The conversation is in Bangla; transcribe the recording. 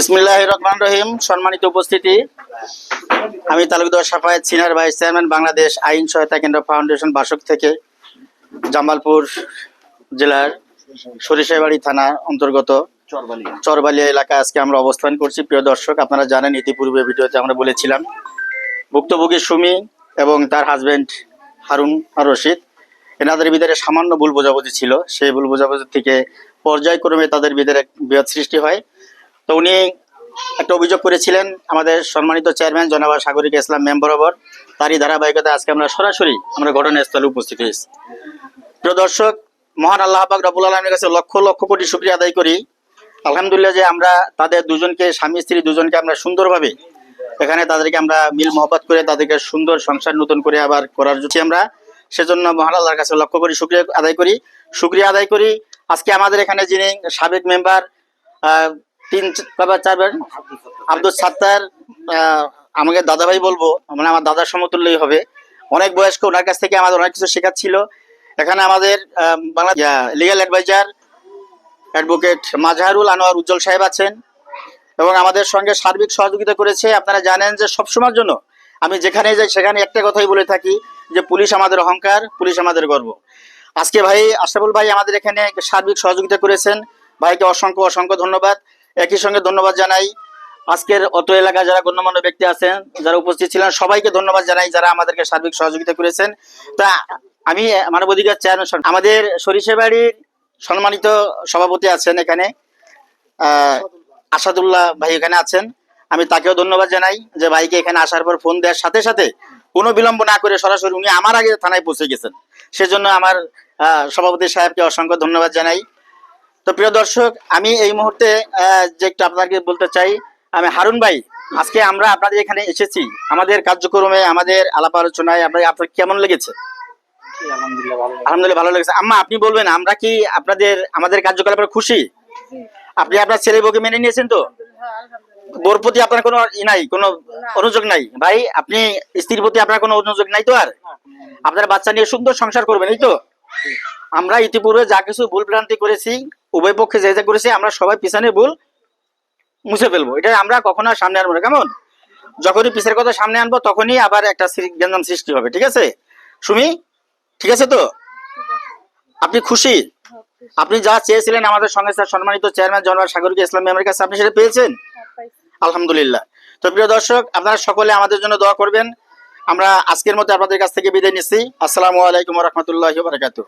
বিসমিল্লাহ রহমান রহিম। সম্মানিত উপস্থিতি। আমি Talukdar Safayet senior vice chairman Bangladesh আইন সহায়তা কেন্দ্র ফাউন্ডেশন বাসক থেকে জামালপুর জেলার সরিষাবাড়ি থানা অন্তর্গত চরবালিয়া এলাকায় আজকে আমরা অবস্থান করছি। প্রিয় দর্শক, আপনারা জানেন, ইতিপূর্বে ভিডিওতে আমরা বলেছিলাম, ভুক্তভোগী সুমি এবং তার হাজবেন্ড হারুন রশিদ, এনাদের ভিতরে সামান্য ভুল বোঝাবুঝি ছিল। সেই ভুল বোঝাবুঝি থেকে পর্যায়ক্রমে তাদের ভিতরে বিরোধ সৃষ্টি হয়। তো উনি একটা অভিযোগ করেছিলেন আমাদের সম্মানিত চেয়ারম্যান জনাব সাগরিক ইসলাম ম্যাম বরাবর তারই ধারাবাহিকতা আজকে আমরা সরাসরি আমরা ঘটনাস্থলে উপস্থিত হয়েছি। প্রিয় দর্শক, মহান আল্লাহ পাক রবুল আলমের কাছে লক্ষ লক্ষ কোটি শুক্রিয়া আদায় করি। আলহামদুলিল্লাহ যে আমরা তাদের দুজনকে, স্বামী স্ত্রী দুজনকে আমরা সুন্দরভাবে এখানে তাদেরকে আমরা মিল মহব্বত করে তাদেরকে সুন্দর সংসার নতুন করে আবার করার জন্য আমরা সেজন্য মহান আল্লাহর কাছে লক্ষ্য করি শুক্রিয়া আদায় করি। শুক্রিয়া আদায় করি। আজকে আমাদের এখানে যিনি সাবেক মেম্বার তিন চারবার আব্দুল সাত্তার আমাকে দাদাভাই বলব মানে আমার দাদার সমতুল্যই হবে। অনেক বয়স্ক, ওনার কাছ থেকে আমাদের অনেক কিছু শেখাচ্ছিল এখানে আমাদের Bangla legal adviser advocate Mazharul Anwar Ujjal saheb আছেন। এবং আমাদের সঙ্গে সার্বিক সহযোগিতা করেছে। আপনারা জানেন যে সবসময়ের জন্য আমি যেখানে যাই, সেখানে একটা কথাই বলে থাকি যে পুলিশ আমাদের অহংকার, পুলিশ আমাদের গর্ব। আজকে ভাই, আশরাফুল ভাই আমাদের এখানে সার্বিক সহযোগিতা করেছেন। ভাইকে অসংখ্য অসংখ্য ধন্যবাদ। একই সঙ্গে ধন্যবাদ জানাই। আজকের অত এলাকায় যারা গণ্যমান্য ব্যক্তি আছেন, যারা উপস্থিত ছিলেন, সবাইকে ধন্যবাদ জানাই যারা আমাদেরকে সার্বিক সহযোগিতা করেছেন। তা আমি মানবাধিকার চেয়ারম্যান আমাদের সরিষাবাড়ির সম্মানিত সভাপতি আছেন এখানে আসাদুল্লাহ ভাই এখানে আছেন। আমি তাকেও ধন্যবাদ জানাই যে ভাইকে এখানে আসার পর ফোন দেওয়ার সাথে সাথে কোনো বিলম্ব না করে সরাসরি উনি আমার আগে থানায় পৌঁছে গেছেন। সেজন্য আমার সভাপতি সাহেবকে অসংখ্য ধন্যবাদ জানাই। তো প্রিয় দর্শক আমি এই মুহূর্তে যে একটু আপনাকে বলতে চাই আমি হারুন ভাই আজকে আমরা আপনাদের এখানে এসেছি। আমাদের কার্যক্রমে আমাদের আলাপ আলোচনায় আপনার আপনার কেমন লেগেছে? আলহামদুলিল্লাহ ভালো লেগেছে। আম্মা আপনি বলবেন আমরা কি আপনাদের আমাদের কার্যকলাপে খুশি? আপনি আপনার ছেলে বউকে মেনে নিয়েছেন তো? বোর প্রতি আপনার কোনো ই নাই কোনো অনুযোগ নাই। ভাই আপনি স্ত্রীর প্রতি আপনার কোনো অনুযোগ নাই তো আর? আপনার বাচ্চা নিয়ে সুন্দর সংসার করবেন এই তো? আমরা ইতিপূর্বে যা কিছু ভুল ভ্রান্তি করেছি উভয় পক্ষে যে যা করেছি, আমরা সবাই পিছনে ভুল মুছে ফেলব। এটা আমরা কখনো আর সামনে আনব না। কেমন? যখনই পিছের কথা সামনে আনব, তখনই আবার একটা সৃ- সৃষ্টি হবে, ঠিক আছে? সুমি, ঠিক আছে তো? আপনি খুশি? আপনি যা চেয়েছিলেন আমাদের সংস্থার সম্মানিত চেয়ারম্যান জনরল সাগরিক ইসলাম মেমের কাছে আপনি সেটা পেয়েছেন? আলহামদুলিল্লাহ। তো প্রিয় দর্শক, আপনারা সকলে আমাদের জন্য দোয়া করবেন। আমরা আজকের মতো আপনাদের কাছ থেকে বিদায় নিচ্ছি। আসসালামু আলাইকুম রহমতুল্লাহ বারকাতুহ।